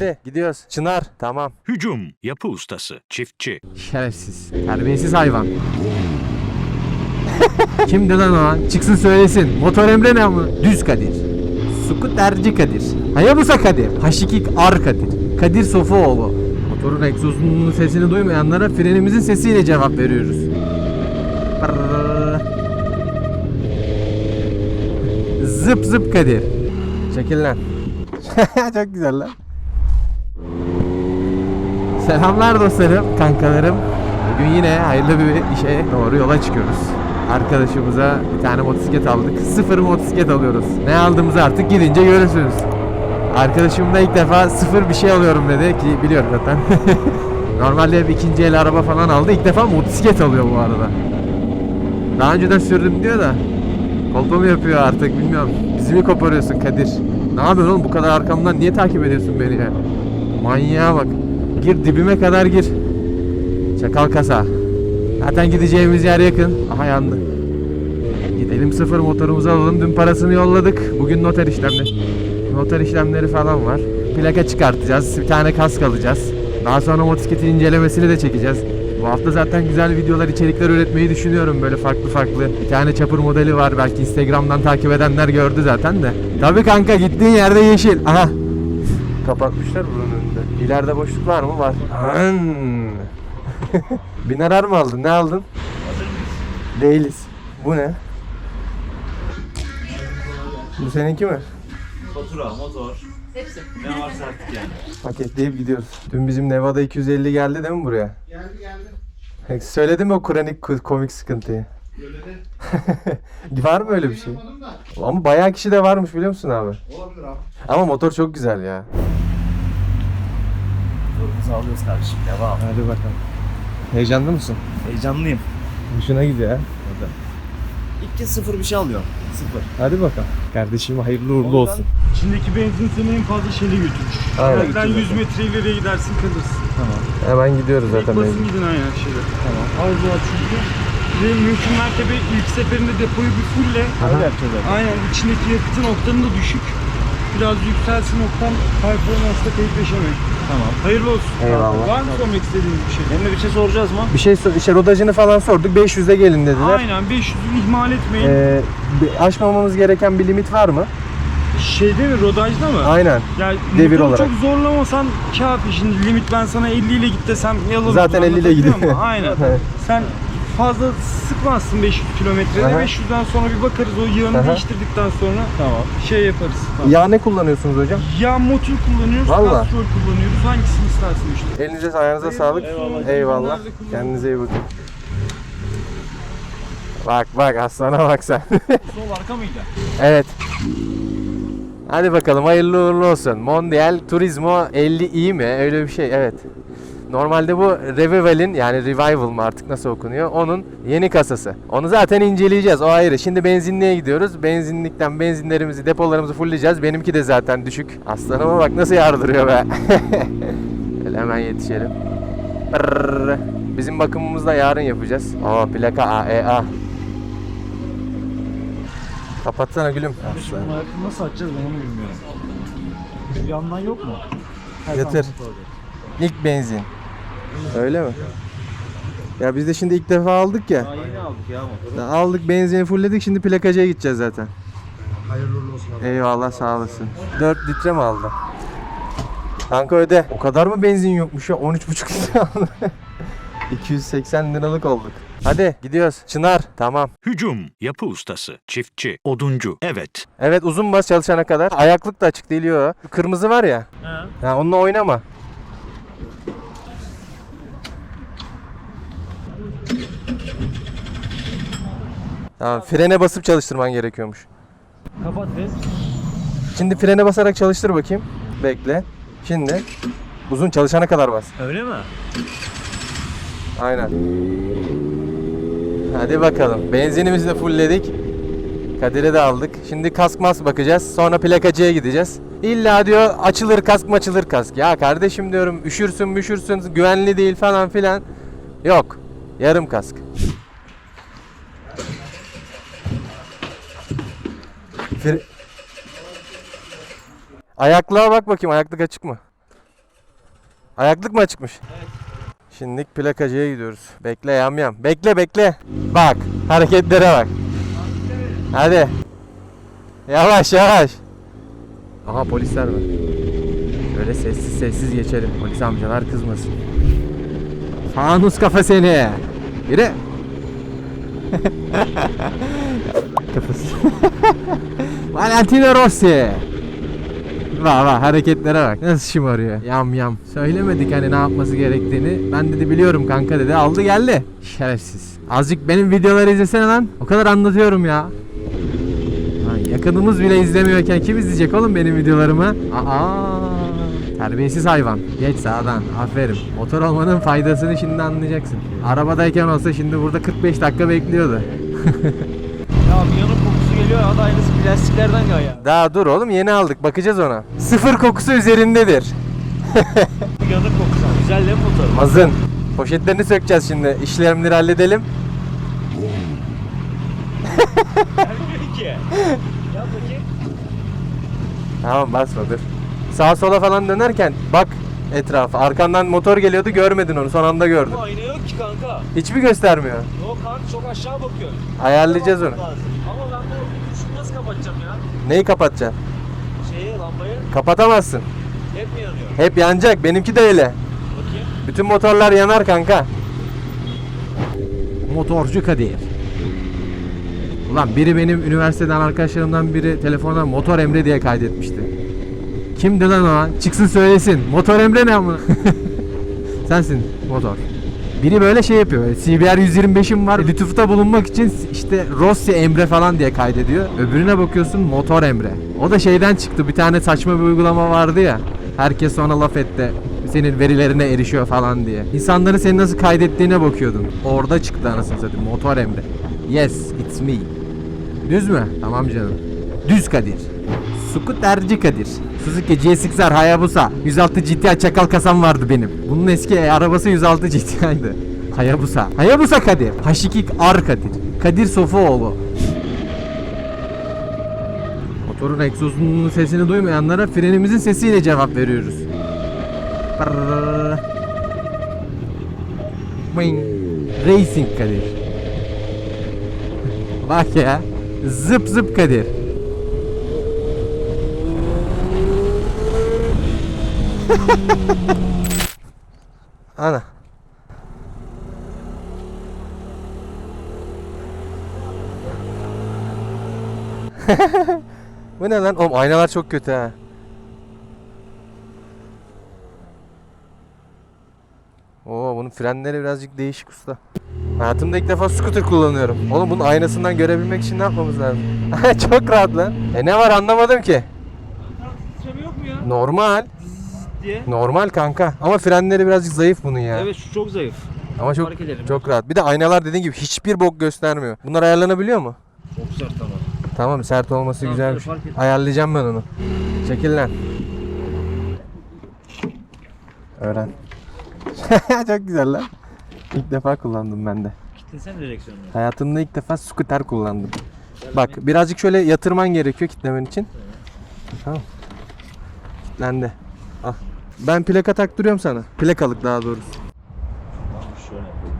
Hadi gidiyoruz. Çınar. Tamam. Hücum, yapı ustası, çiftçi, Şerefsiz. Terbiyesiz hayvan. Kimdi lan o lan? Çıksın söylesin. Motor Emre ne ama? Düz Kadir. Skuterci Kadir. Hayabusa Kadir. Haşikik Ar Kadir. Kadir Sofuoğlu. Motorun egzozunun sesini duymayanlara frenimizin sesiyle cevap veriyoruz. Zıp zıp Kadir. Çekil lan. Çok güzel lan. Selamlar dostlarım, kankalarım. Bugün yine hayırlı bir işe doğru yola çıkıyoruz. Arkadaşımıza bir tane motosiklet aldık. Sıfır motosiklet alıyoruz. Ne aldığımızı artık gidince görürsünüz. Arkadaşım da ilk defa sıfır bir şey alıyorum dedi ki biliyorum zaten. Normalde hep ikinci el araba falan aldı. İlk defa motosiklet alıyor bu arada. Daha önceden sürdüm diyor da. Mı yapıyor artık bilmiyorum. Bizi mi koparıyorsun Kadir? Ne yapıyorsun oğlum bu kadar arkamdan niye takip ediyorsun beni ya? Manyağa bak. Gir dibime kadar gir. Çakal kasa. Zaten gideceğimiz yer yakın. Aha yandı. Gidelim sıfır motorumuzu alalım. Dün parasını yolladık. Bugün noter işlemleri. Noter işlemleri falan var. Plaka çıkartacağız. Bir tane kask alacağız. Daha sonra motosikletin incelemesini de çekeceğiz. Bu hafta zaten güzel videolar, içerikler üretmeyi düşünüyorum böyle farklı farklı. Bir tane çapır modeli var belki Instagram'dan takip edenler gördü zaten de. Tabii kanka gittiğin yerde yeşil. Aha. Kapatmışlar bunun önünde. İleride boşluk var mı? Var. Binarar mı aldın? Ne aldın? Değiliz. Bu ne? Bu seninki mi? Fatura, motor. Hepsi. Ne varsa artık yani. Paketleyip gidiyoruz. Dün bizim Nevada 250 geldi değil mi buraya? Geldi geldi. Söyledim mi o kronik ko- komik sıkıntıyı? Söyledi. var mı öyle bir şey? Ama bayağı kişi de varmış biliyor musun abi? Olabilir abi. Ama motor çok güzel ya. Motorumuzu alıyoruz kardeşim. Devam. Hadi bakalım. Heyecanlı mısın? Heyecanlıyım. Hoşuna gidiyor ha. İlk kez sıfır bir şey alıyorum. Sıfır. Hadi bakalım. Kardeşim hayırlı uğurlu olsun. İçindeki benzin seni en fazla şeyle götürür. Aynen. Evden 100 metre ileriye gidersin kalırsın. Hemen gidiyoruz zaten. Basın benim. gidin aynen şeyler. Tamam. Var çünkü. Ve mümkün mertebe ilk seferinde depoyu bir fulle. Öyle yapacağız. Aynen içindeki yakıtın oktanı da düşük. Biraz yükselsin oktan performansla keyifleşemek. Tamam. Hayırlı olsun. Eyvallah. Var mı sormak istediğiniz bir şey? Emre bir şey soracağız mı? Bir şey sor- işte rodajını falan sorduk. 500'de gelin dediler. Aynen 500'ü ihmal etmeyin. Ee, bir- aşmamamız gereken bir limit var mı? Şeyde mi rodajda mı? Aynen. Ya Devir motoru olarak. çok zorlamasan kafi. Şimdi limit ben sana 50 ile git desem yalan Zaten olur, 50 ile anlatabiliyor gidiyor. muyum? Aynen. Evet. Sen fazla sıkmazsın 500 kilometrede. Aha. 500'den sonra bir bakarız o yağını Aha. değiştirdikten sonra Tamam. şey yaparız. Yağ ne kullanıyorsunuz hocam? Ya motor kullanıyoruz, Valla. kastrol kullanıyoruz. Hangisini istersin işte. Elinize ayağınıza sağlık. Eyvallah. Eyvallah. Kendinize iyi bakın. Bak bak aslana bak sen. Sol arka mıydı? evet. Hadi bakalım hayırlı uğurlu olsun. Mondial Turismo 50 iyi mi? Öyle bir şey evet. Normalde bu Revival'in yani Revival mı artık nasıl okunuyor? Onun yeni kasası. Onu zaten inceleyeceğiz o ayrı. Şimdi benzinliğe gidiyoruz. Benzinlikten benzinlerimizi, depolarımızı fullleyeceğiz. Benimki de zaten düşük. Aslanıma bak nasıl yardırıyor be. Hemen yetişelim. Bizim bakımımızı da yarın yapacağız. Aa plaka AEA. Kapatsana gülüm. Kardeşim bunu nasıl açacağız ben onu bilmiyorum. Bir yandan yok mu? Getir. tamam, İlk benzin. Öyle mi? Ya biz de şimdi ilk defa aldık ya. Daha yeni aldık ya motoru. Aldık benzini fullledik şimdi plakacıya gideceğiz zaten. Hayırlı uğurlu olsun abi. Eyvallah sağ olasın. 4 litre mi aldı? Kanka öde. O kadar mı benzin yokmuş ya? 13,5 litre aldı. 280 liralık olduk. Hadi gidiyoruz. Çınar. Tamam. hücum, yapı ustası, çiftçi, oduncu, evet. Evet uzun bas çalışana kadar. Ayaklık da açık değil yo. Kırmızı var ya. He. Ya onunla oynama. Tamam frene basıp çalıştırman gerekiyormuş. Kapat bez. Şimdi frene basarak çalıştır bakayım. Bekle. Şimdi uzun çalışana kadar bas. Öyle mi? Aynen. Hadi bakalım. Benzinimizi de fullledik. Kadir'i de aldık. Şimdi kask mas bakacağız. Sonra plakacıya gideceğiz. İlla diyor açılır kask mı açılır kask. Ya kardeşim diyorum üşürsün müşürsün güvenli değil falan filan. Yok. Yarım kask. Fre- Ayaklığa bak bakayım ayaklık açık mı? Ayaklık mı açıkmış? Şimdilik plakacıya gidiyoruz. Bekle yam yam. Bekle bekle. Bak hareketlere bak. Hadi. Yavaş yavaş. Aha polisler var. Şöyle sessiz sessiz geçelim. Polis amcalar kızmasın. Fanus kafa seni. Yürü. Kafası. Valentino Rossi. Vah vah hareketlere bak. Nasıl şımarıyor. Yam yam. Söylemedik hani ne yapması gerektiğini. Ben dedi biliyorum kanka dedi. Aldı geldi. Şerefsiz. Azıcık benim videoları izlesene lan. O kadar anlatıyorum ya. Lan yakınımız bile izlemiyorken kim izleyecek oğlum benim videolarımı? Aa. Terbiyesiz hayvan. Geç sağdan. Aferin. Motor olmanın faydasını şimdi anlayacaksın. Arabadayken olsa şimdi burada 45 dakika bekliyordu. Ya bir geliyor ya da aynısı plastiklerden ya. Daha dur oğlum yeni aldık. Bakacağız ona. Sıfır kokusu üzerindedir. Yanık kokusu. Güzel değil mi motoru? Mazın. Poşetlerini sökeceğiz şimdi. İşlemleri halledelim. Gelmiyor ki. Yap bakayım. Tamam basma dur. Sağa sola falan dönerken bak etrafa. Arkandan motor geliyordu görmedin onu. Son anda gördün. Bu ayna yok ki kanka. Hiçbir göstermiyor. Yok kanka çok aşağı bakıyor. Ayarlayacağız onu. Lazım. Ama ben kapatacağım ya? Neyi kapatacaksın? Şeyi lambayı Kapatamazsın. hep mi yanıyor? Hep yanacak. Benimki de öyle. Bakayım. Bütün motorlar yanar kanka. Motorcu Kadir. Ulan biri benim üniversiteden arkadaşlarımdan biri telefondan Motor Emre diye kaydetmişti. Kimdi lan o lan? Çıksın söylesin. Motor Emre ne ama? Sensin motor. Biri böyle şey yapıyor. böyle CBR 125'im var. Lütufta bulunmak için işte Rossi Emre falan diye kaydediyor. Öbürüne bakıyorsun Motor Emre. O da şeyden çıktı. Bir tane saçma bir uygulama vardı ya. Herkes ona laf etti. Senin verilerine erişiyor falan diye. İnsanların seni nasıl kaydettiğine bakıyordun. Orada çıktı anasını satayım. Motor Emre. Yes, it's me. Düz mü? Tamam canım. Düz Kadir. Skuterci Kadir. Suzuki GSX-R Hayabusa. 106 GTI çakal kasam vardı benim. Bunun eski arabası 106 GTI'ydi. Hayabusa. Hayabusa Kadir. H2 R Kadir. Kadir Sofuoğlu. Motorun egzozunun sesini duymayanlara frenimizin sesiyle cevap veriyoruz. Racing Kadir. Bak ya. Zıp zıp Kadir. Ana. Bu ne lan? Oğlum aynalar çok kötü ha. Oo bunun frenleri birazcık değişik usta. Hayatımda ilk defa scooter kullanıyorum. Oğlum bunun aynasından görebilmek için ne yapmamız lazım? çok rahat lan. E ne var anlamadım ki. Titreme yok mu ya? Normal. Diye. Normal kanka. Ama frenleri birazcık zayıf bunun ya. Evet şu çok zayıf. Ama çok Fark edelim. çok rahat. Bir de aynalar dediğin gibi hiçbir bok göstermiyor. Bunlar ayarlanabiliyor mu? Çok sert ama. Tamam sert olması Tamam, ettim. Ayarlayacağım ben onu. Çekil lan. Öğren. çok güzel lan. İlk defa kullandım ben de. Kitlesene direksiyonunu. Hayatımda ilk defa scooter kullandım. Bak birazcık şöyle yatırman gerekiyor kitlemen için. Tamam. Kitlendi. Al. Ben plaka taktırıyorum sana. Plakalık daha doğrusu. Tamam şöyle yapalım.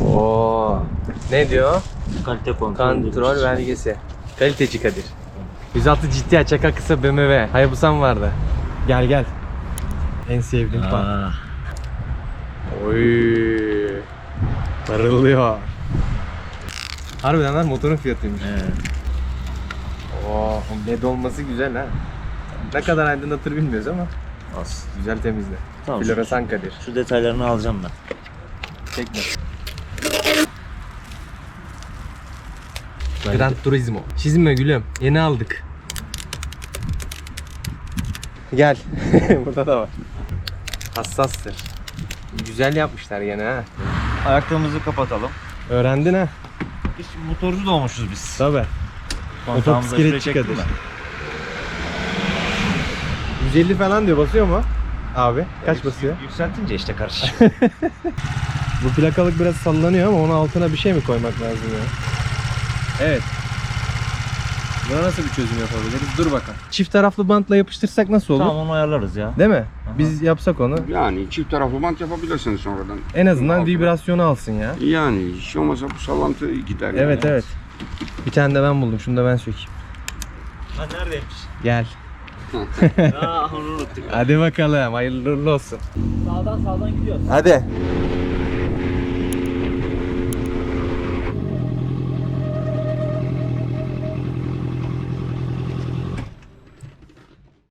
Oo. Ne diyor? Kalite kontrol. Kontrol belgesi. Kaliteci Kadir. 106 GTI çaka kısa BMW. Hayabusam vardı. Gel gel. En sevdiğim. Aa, Oy. Parıldıyor. Harbiden lan motorun fiyatıymış. evet. Oo, led olması güzel ha. Ne kadar aydınlatır bilmiyoruz ama Az. güzel temizle. Tamam. Floresan Kadir. Şu detaylarını alacağım ben. Çekme. Gran Turismo. Çizme gülüm. Yeni aldık. Gel. Burada da var. Hassastır. Güzel yapmışlar gene ha. Ayakkabımızı kapatalım. Öğrendin ha. Biz motorcu da olmuşuz biz. Tabi. Kadir. ben. 150 falan diyor basıyor mu? Abi kaç basıyor? Yükseltince işte karışık. Bu plakalık biraz sallanıyor ama onun altına bir şey mi koymak lazım ya? Evet. Buna nasıl bir çözüm yapabiliriz? Dur bakalım. Çift taraflı bantla yapıştırsak nasıl olur? Tamam onu ayarlarız ya. Değil mi? Biz yapsak onu. Yani çift taraflı bant yapabilirsin sonradan. En azından Altına. vibrasyonu alsın ya. Yani hiç olmazsa bu sallantı gider. yani. Evet evet. Bir tane de ben buldum. Şunu da ben sökeyim. Ha neredeymiş? Gel. Aa onu unuttuk. Hadi bakalım. Hayırlı uğurlu olsun. Sağdan sağdan gidiyoruz. Hadi.